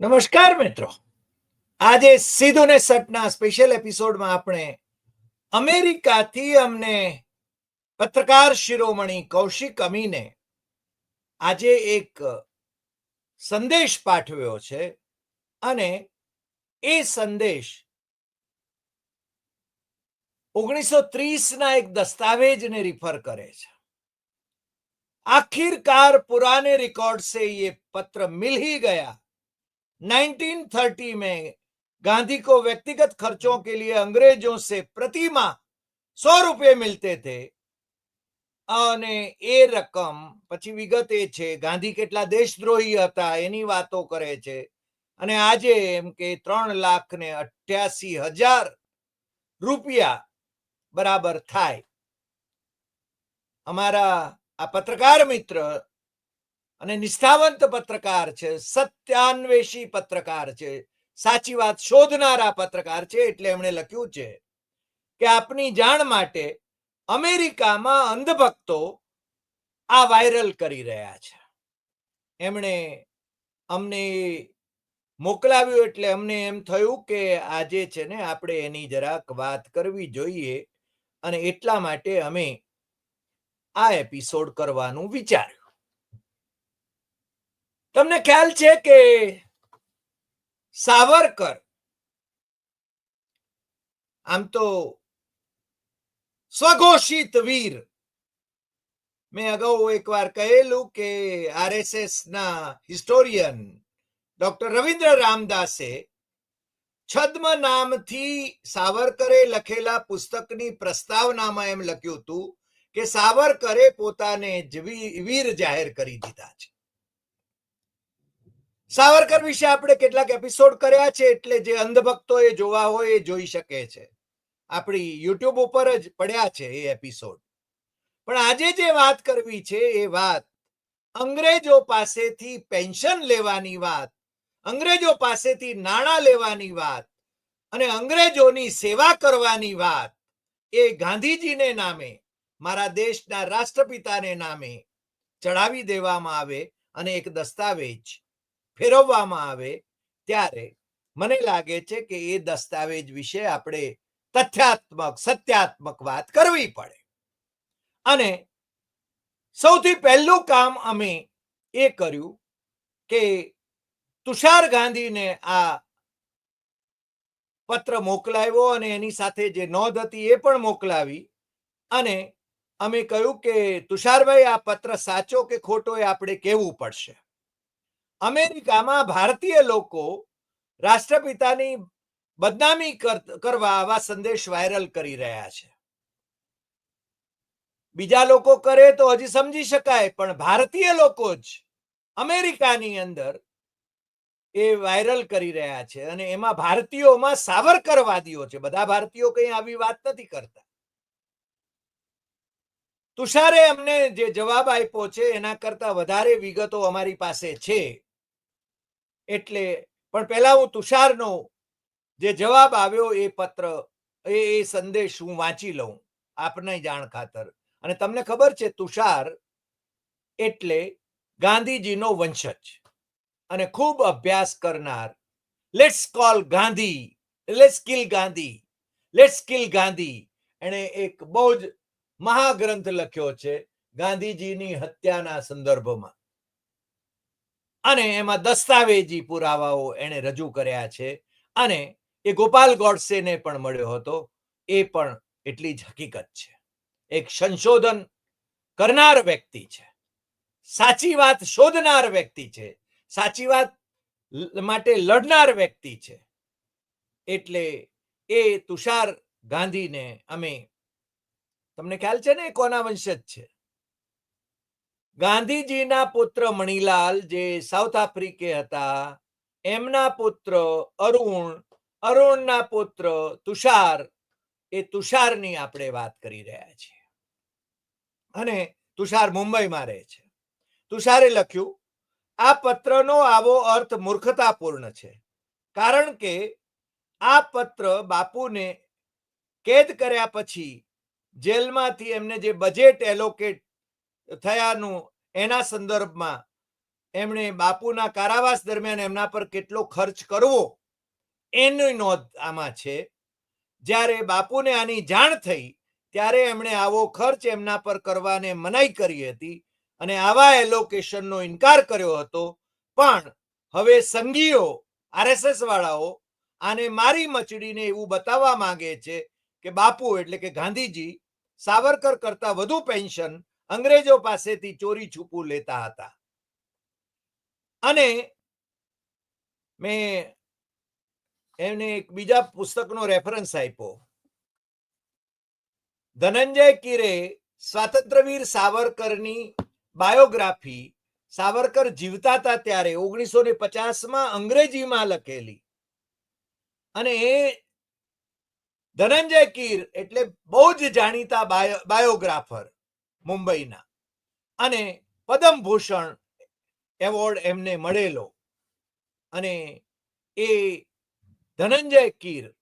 નમસ્કાર મિત્રો. આજે સીધું ને સટના સ્પેશિયલ એપિસોડમાં આપણે અમેરિકાથી અમને પત્રકાર શિરોમણી કૌશિક અમીને આજે એક સંદેશ પાઠવ્યો છે અને એ સંદેશ ઓગણીસો ત્રીસના એક દસ્તાવેજને રિફર કરે છે. આખિરકાર પુરાને રેકોર્ડ સે યે પત્ર મિલ હી ગયા 1930 में गांधी को व्यक्तिगत खर्चों के लिए अंग्रेजों से प्रतिमा સો રૂપિયા મિલતે થે અને એ રકમ પછી વિગત એ છે ગાંધી કેટલા દેશદ્રોહી હતા એની વાતો કરે છે અને આજે એમ કે ત્રણ લાખ ને અઠ્યાસી હજાર રૂપિયા બરાબર થાય અમારા આ પત્રકાર મિત્ર અને નિષ્ઠાવંત પત્રકાર છે, સત્યાન્વેષી પત્રકાર છે. સાચી વાત, શોધનારા પત્રકાર છે એટલે એમણે લખ્યું છે કે આપની જાણ માટે અમેરિકામાં અંધભક્તો આ વાયરલ કરી રહ્યા છે. એમણે અમને મોકલાવ્યું એટલે અમને એમ થયું કે આજે છે ને આપણે એની જરાક વાત કરવી જોઈએ અને એટલા માટે અમે આ એપિસોડ કરવાનું વિચાર્યું. તમને ખ્યાલ છે કે સાવરકર, આમ તો સ્વઘોષિત વીર. મેં અગાઉ એકવાર કહેલું કે આરએસએસ ના હિસ્ટોરિયન ડોક્ટર રવિન્દ્ર રામદાસે છદ્મ નામથી સાવરકરે લખેલા પુસ્તકની પ્રસ્તાવનામાં એમ લખ્યું હતું કે સાવરકરે પોતાને વીર જાહેર કરી દીધા છે. સાવરકર વિશે આપણે કેટલાક એપિસોડ કર્યા છે એટલે જે અંધભક્તો એ જોવા હોય એ જોઈ શકે છે. આપણી યુટ્યુબ ઉપર જ પડ્યા છે એ એપિસોડ પણ આજે જે વાત કરવી છે એ વાત અંગ્રેજો પાસેથી પેન્શન લેવાની વાત, અંગ્રેજો પાસેથી નાણાં લેવાની વાત અને અંગ્રેજોની સેવા કરવાની વાત એ ગાંધીજીને નામે, મારા દેશના રાષ્ટ્રપિતાને નામે ચડાવી દેવામાં આવે અને એક દસ્તાવેજ ફેરવવામાં આવે ત્યારે મને લાગે છે કે એ દસ્તાવેજ વિશે આપણે તથ્યાત્મક, સત્યાત્મક વાત કરવી પડે. અને સૌથી પહેલું કામ અમે એ કર્યું કે તુષાર ગાંધીને આ પત્ર મોકલાવ્યો અને એની સાથે જે નોંધ હતી એ પણ મોકલાવી અને અમે કહ્યું કે તુષારભાઈ, આ પત્ર સાચો કે ખોટો એ આપણે કહેવું પડશે. અમેરિકામાં ભારતીય લોકો રાષ્ટ્રપિતાની બદનામી કરવા આવા સંદેશ વાયરલ કરી રહ્યા છે. બીજા લોકો કરે તો હજી સમજી શકાય, પણ ભારતીય લોકો જ અમેરિકાની અંદર એ વાયરલ કરી રહ્યા છે અને એમાં ભારતીયોમાં સાવરકરવાદીઓ છે. બધા ભારતીયો કઈ આવી વાત નથી કરતા. તુષારે અમને જે જવાબ આપ્યો છે, એના કરતા વધારે વિગતો અમારી પાસે છે. એટલે પણ પહેલા હું તુષારનો જે જવાબ આવ્યો એ પત્ર, એ એ સંદેશ હું વાંચી લઉં આપને જાણ ખાતર. અને તમને ખબર છે તુષાર એટલે ગાંધીજીનો વંશજ અને ખૂબ અભ્યાસ કરનાર. Let's call Gandhi let's kill Gandhi let's kill Gandhi. એણે એક બહુ જ મહાગ્રંથ લખ્યો છે ગાંધીજીની હત્યાના સંદર્ભમાં. અને એમાં દસ્તાવેજી પુરાવાઓ એણે રજૂ કર્યા છે. અને એ ગોપાલ ગોડસેને પણ મળ્યો હતો. એ પણ એટલી જ હકીકત છે. એક સંશોધન કરનાર વ્યક્તિ છે. સાચી વાત શોધનાર વ્યક્તિ છે. સાચી વાત માટે લડનાર વ્યક્તિ છે. એટલે એ તુષાર ગાંધીને અમે, તમને ખ્યાલ છે ને કોના વંશજ છે? ગાંધીજીના પુત્ર મણિલાલ જે સાઉથ આફ્રિકે હતા, એમના પુત્ર અરુણ, અરુણના પુત્ર તુષાર, એ તુષારની આપણે વાત કરી રહ્યા છીએ. અને તુષાર મુંબઈમાં રહે છે. તુષારે લખ્યું, આ પત્રનો આવો અર્થ મૂર્ખતાપૂર્ણ છે. કારણ કે આ પત્ર બાપુને કેદ કર્યા પછી જેલમાંથી એમને જે બજેટ એલોકેટ થયાનું, એના સંદર્ભમાં એમણે બાપુના કારાવાસ દરમિયાન એમના પર કેટલો ખર્ચ કરવો, એની નોંધ આમાં છે. જ્યારે બાપુને આની જાણ થઈ, ત્યારે એમણે આવો ખર્ચ એમના પર કરવાને મનાઈ કરી હતી અને આવા એલોકેશનનો ઇનકાર કર્યો હતો. પણ હવે સંઘીઓ, આરએસએસ વાળાઓ આને મારી મચડીને એવું બતાવવા માંગે છે કે બાપુ એટલે કે ગાંધીજી સાવરકર કરતા વધુ પેન્શન અંગ્રેજો પાસેથી ચોરી છુપું લેતા હતા. અને મેં એને એક બીજા પુસ્તકનો રેફરન્સ આપ્યો. ધનંજય કિરે સ્વાતંત્રવીર સાવરકરની બાયોગ્રાફી સાવરકર જીવતા હતા ત્યારે ઓગણીસો ને પચાસમાં અંગ્રેજીમાં લખેલી. અને એ ધનંજય કીર એટલે બહુ જ જાણીતા બાયો- બાયોગ્રાફર. મુંબઈના. અને પદ્મભૂષણ એવોર્ડ એમને મળેલો. અને એ ધનંજય કીર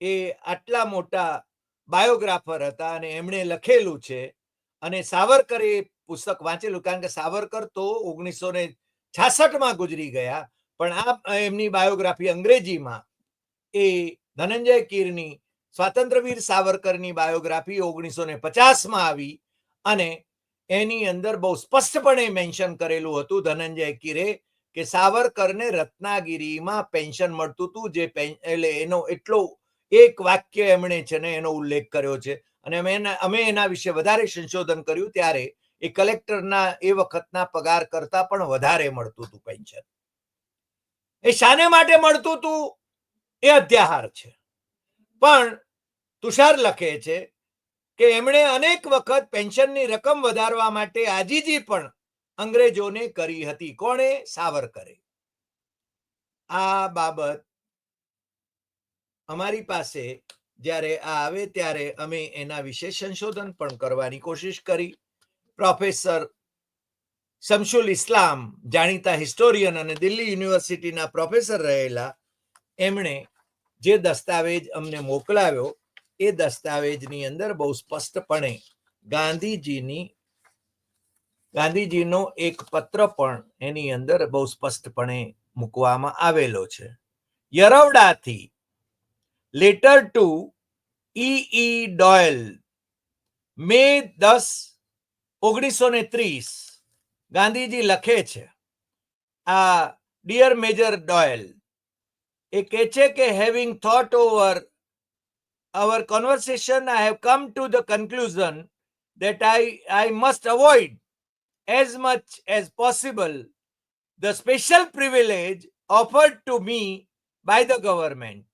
એ આટલા મોટા બાયોગ્રાફર હતા અને એમણે લખેલું છે. અને સાવરકરે પુસ્તક વાંચેલું કારણ કે સાવરકર તો ઓગણીસો ને છાસઠમાં ગુજરી ગયા. પણ આ એમની બાયોગ્રાફી અંગ્રેજીમાં એ ધનંજય કીરની સ્વાતંત્રવીર સાવરકરની બાયોગ્રાફી ઓગણીસો ને પચાસમાં આવી. અને એની અંદર બહુ સ્પષ્ટપણે મેન્શન કરેલું હતું ધનંજય કીરે કે સાવરકરને રત્નાગીરીમાં પેન્શન મળતું હતું, જે એટલે એનો એટલો એક વાક્ય એમણે છે ને એનો ઉલ્લેખ કર્યો છે. અને અમે એના અમે એના વિશે વધારે સંશોધન કર્યું ત્યારે એ કલેક્ટરના એ વખતના પગાર કરતા પણ વધારે મળતું હતું પેન્શન. એ શાને માટે મળતું હતું એ અધ્યાહાર છે. પણ તુષાર લખે છે કે એમણે અનેક વખત પેન્શનની રકમ વધારવા માટે આજીજી પણ અંગ્રેજોને કરી હતી. કોણે? સાવરકરે. આ બાબત અમારી પાસે જ્યારે આ આવે ત્યારે અમે એના વિશે સંશોધન પણ કરવાની કોશિશ કરી. પ્રોફેસર શમશુલ ઇસ્લામ, જાણીતા હિસ્ટોરિયન અને દિલ્હી યુનિવર્સિટીના પ્રોફેસર રહેલા, એમણે જે દસ્તાવેજ અમને મોકલાવ્યો એ દસ્તાવેજની અંદર બહુ સ્પષ્ટપણે ગાંધીજીની ગાંધીજીનો એક પત્ર પણ એની અંદર બહુ સ્પષ્ટપણે મૂકવામાં આવેલો છે. યરવડાથી લેટર ટુ ઈ ડોયલ મે દસ ઓગણીસો ને ત્રીસ ગાંધીજી લખે છે. આ ડિયર મેજર ડોયલ એ કહે છે કે having thought over our conversation, I have come to the conclusion that I, I must avoid as much as possible the special privilege offered to me by the government.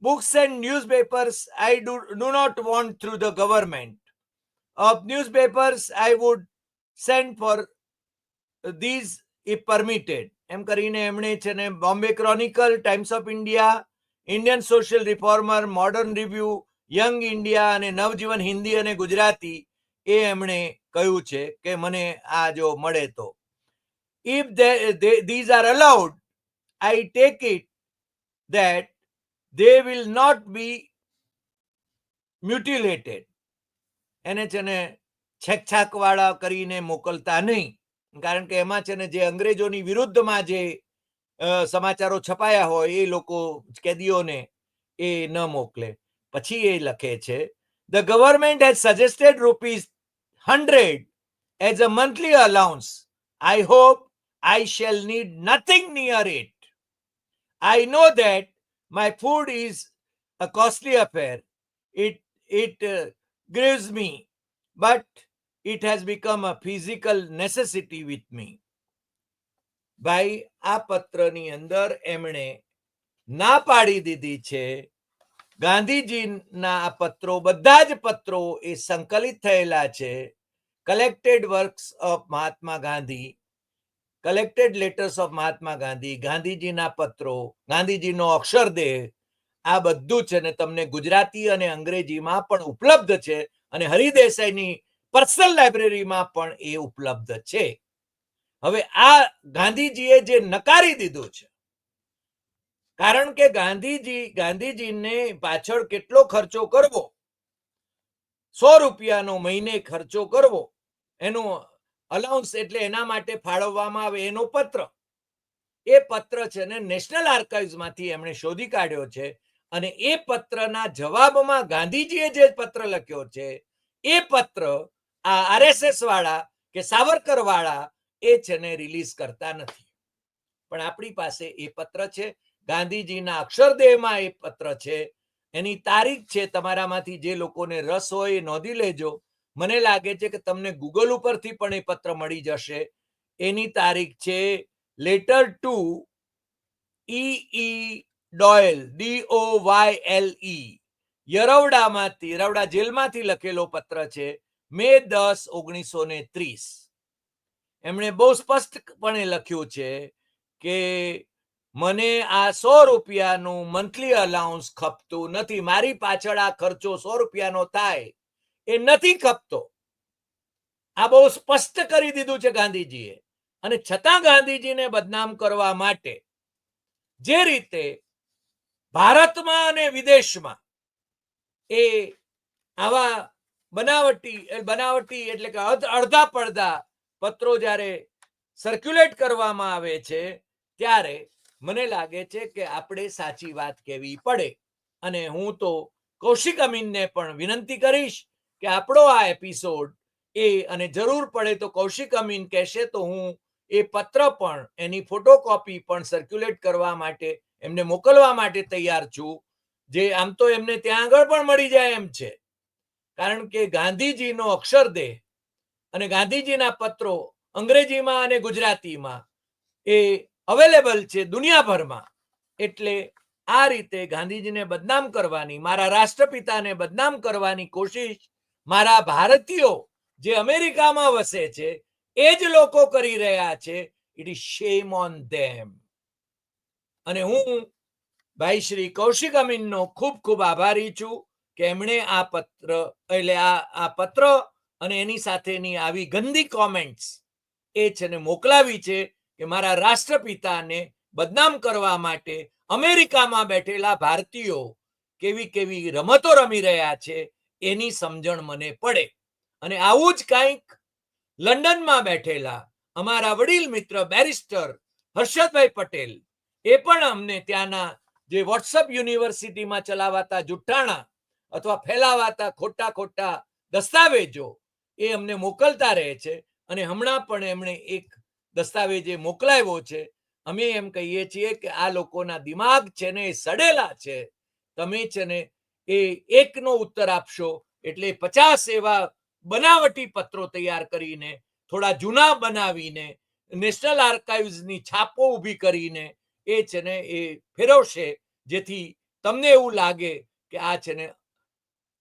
Books and newspapers I do, do not want through the government. Of newspapers I would send for these if permitted. એમ કરીને એમણે છે ને Bombay Chronicle Times of India Indian social reformer modern review young India અને નવજીવન હિન્દી અને ગુજરાતી એ એમણે કહ્યું છે કે મને આ જો મળે તો. If these are allowed I take it that they will not be mutilated. એને છે ને છેકછાક વાળા કરીને મોકલતા નહીં. કારણ કે એમાં છે ને જે અંગ્રેજોની વિરુદ્ધમાં જે સમાચારો છપાયા હોય એ લોકો કેદીઓને એ ન મોકલે પછી એ લખે છે the government has suggested rupees hundred as a monthly allowance I hope I shall need nothing near it I know that my food is a costly affair. It it uh, grieves me, but it has become a physical necessity with me. ભાઈ, આ પત્રની અંદર એમણે ના પાડી દીધી છે. ગાંધીજીના આ પત્રો, બધા જ પત્રો એ સંકલિત થયેલા છે. Collected works of Mahatma Gandhi collected letters of Mahatma Gandhi, ગાંધીજીના પત્રો, ગાંધીજીનો અક્ષરદેહ આ બધું છે ને તમને ગુજરાતી અને અંગ્રેજીમાં પણ ઉપલબ્ધ છે અને હરિદેસાઈની પર્સનલ લાઇબ્રેરીમાં પણ એ ઉપલબ્ધ છે. હવે આ ગાંધીજીએ જે નકારી દીધું છે, કારણ કે ગાંધીજી, ગાંધીજીને પાછળ કેટલો ખર્ચો કરવો? સો રૂપિયાનો મહિને ખર્ચો કરવો, એનું અલાઉન્સ એટલે એના માટે ફાળવવામાં આવે એનો પત્ર. એ પત્ર છે ને નેશનલ આર્કાઇવ્સમાંથી એમણે શોધી કાઢ્યો છે અને એ પત્રના જવાબમાં ગાંધીજીએ જે પત્ર લખ્યો છે, એ પત્ર આ આરએસએસ વાળા કે સાવરકર વાળા એ છે ને રિલીઝ કરતા નથી. પણ આપણી પાસે એ પત્ર છે. ગાંધીજીના અક્ષરદેહમાં એ પત્ર છે. એની તારીખ છે તમારામાંથી જે લોકોને રસ હોય એ નોંધી લેજો. મને લાગે છે કે તમને ગૂગલ ઉપરથી પણ એ પત્ર મળી જશે. એની તારીખ છે letter to E Doyle D O Y L E યરવડામાંથી, Yerwada જેલમાંથી લખેલો પત્ર છે. મે દસ ઓગણીસો ને ત્રીસ. એમણે બહુ સ્પષ્ટપણે લખ્યું છે કે મને આ સો રૂપિયાનું મંથલી અલાઉન્સ ખપતું નથી. મારી પાછળ આ ખર્ચો સો રૂપિયાનો થાય એ નથી ખપતો. આ બહુ સ્પષ્ટ કરી દીધું છે ગાંધીજીએ. અને છતાં ગાંધીજીને બદનામ કરવા માટે જે રીતે ભારતમાં અને વિદેશમાં એ આવા બનાવટી બનાવટી એટલે કે અડધા પડધા પત્રો જ્યારે સર્ક્યુલેટ કરવામાં આવે છે, ત્યારે મને લાગે છે કે આપણે સાચી વાત કહેવી પડે. અને હું તો કૌશિક અમીનને પણ વિનંતી કરીશ કે આપણો આ એપિસોડ એ, અને જરૂર પડે તો કૌશિક અમીન કહેશે તો હું એ પત્ર પણ, એની ફોટોકોપી પણ સર્ક્યુલેટ કરવા માટે, એમને મોકલવા માટે તૈયાર છું, જે આમ તો એમને ત્યાં આગળ પણ મળી જાય એમ છે. કારણ કે ગાંધીજીનો અક્ષરદેહ અને ગાંધીજીના પત્રો અંગ્રેજીમાં અને ગુજરાતીમાં એ અવેલેબલ છે દુનિયાભરમાં. એટલે આ રીતે ગાંધીજીને બદનામ કરવાની, મારા રાષ્ટ્રપિતાને બદનામ કરવાની કોશિશ મારા ભારતીયો જે અમેરિકામાં વસે છે, એ જ લોકો કરી રહ્યા છે. It is shame on them અને હું ભાઈ શ્રી કૌશિક અમીનનો ખૂબ ખૂબ આભારી છું કે એમણે આ પત્ર, એટલે આ આ પત્ર અને એની સાથેની આવી ગંદી કોમેન્ટ્સ એ છે ને મોકલાવી છે કે મારા રાષ્ટ્રપિતાને બદનામ કરવા માટે અમેરિકામાં બેઠેલા ભારતીયો કેવી કેવી રમતો રમી રહ્યા છે એની સમજણ મને પડે. અને આવું જ કંઈક લંડનમાં બેઠેલા અમારા વડીલ મિત્ર બેરિસ્ટર હર્ષદભાઈ પટેલ એ પણ અમને ત્યાંના જે વોટ્સઅપ યુનિવર્સિટીમાં ચલાવાતા જુઠ્ઠાણા અથવા ફેલાવાતા ખોટા ખોટા દસ્તાવેજો એ અમને મોકલતા રહે છે અને હમણાં પણ એમણે એક દસ્તાવેજ એ મોકલાવ્યો છે. અમે એમ કહીએ છીએ કે આ લોકોના દિમાગ છે ને એ સડેલા છે. તમે છે ને એ એકનો ઉત્તર આપશો એટલે પચાસ એવા બનાવટી પત્રો તૈયાર કરીને, થોડા જૂના બનાવીને, નેશનલ આર્કાઇવ્સની છાપો ઊભી કરીને એ છે ને એ ફેરવશે, જેથી તમને એવું લાગે કે આ છે ને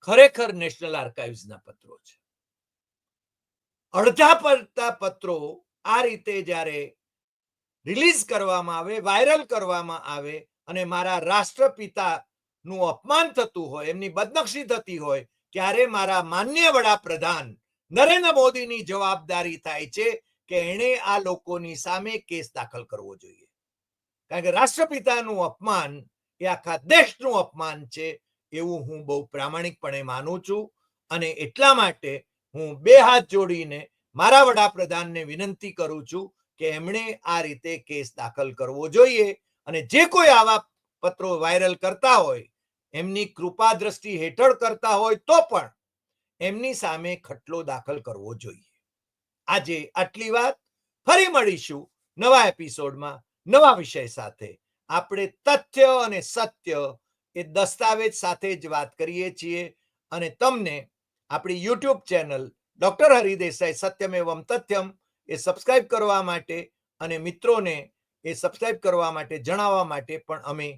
ખરેખર નેશનલ આર્કાઇવ્સના પત્રો છે. અડધા પડતા પત્રો આ રીતે જ્યારે રિલીઝ કરવામાં આવે, વાયરલ કરવામાં આવે અને મારા રાષ્ટ્રપિતા નું અપમાન થતું હોય, એમની બદનક્ષી થતી હોય, ત્યારે મારા માન્ય વડાપ્રધાન નરેન્દ્ર મોદીની જવાબદારી થાય છે કે એણે આ લોકોની સામે કેસ દાખલ કરવો જોઈએ. કારણ કે રાષ્ટ્રપિતાનું અપમાન એ આખા દેશનું અપમાન છે એવું હું બહુ પ્રામાણિકપણે માનું છું અને એટલા માટે હું બે હાથ જોડીને મારા વડાપ્રધાનને વિનંતી કરું છું કે એમણે આ રીતે કેસ દાખલ કરવો જોઈએ અને જે કોઈ આવા પત્રો વાયરલ કરતા હોય, એમની કૃપા દ્રષ્ટિ હેઠળ કરતા હોય તો પણ એમની સામે ખટલો દાખલ કરવો જોઈએ. આજે આટલી વાત. ફરી મળીશું નવા એપિસોડમાં નવા વિષય સાથે. આપણે તથ્ય અને સત્ય એ દસ્તાવેજ સાથે જ વાત કરીએ છીએ અને તમને આપણી YouTube channel doctor Hari Desai Satyamevam Tathyam એ સબસ્ક્રાઇબ કરવા માટે અને મિત્રોને એ સબસ્ક્રાઇબ કરવા માટે જણાવવા માટે પણ અમે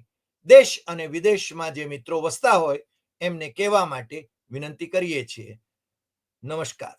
દેશ અને વિદેશમાં જે મિત્રો વસતા હોય એમને કહેવા માટે વિનંતી કરીએ છીએ. નમસ્કાર.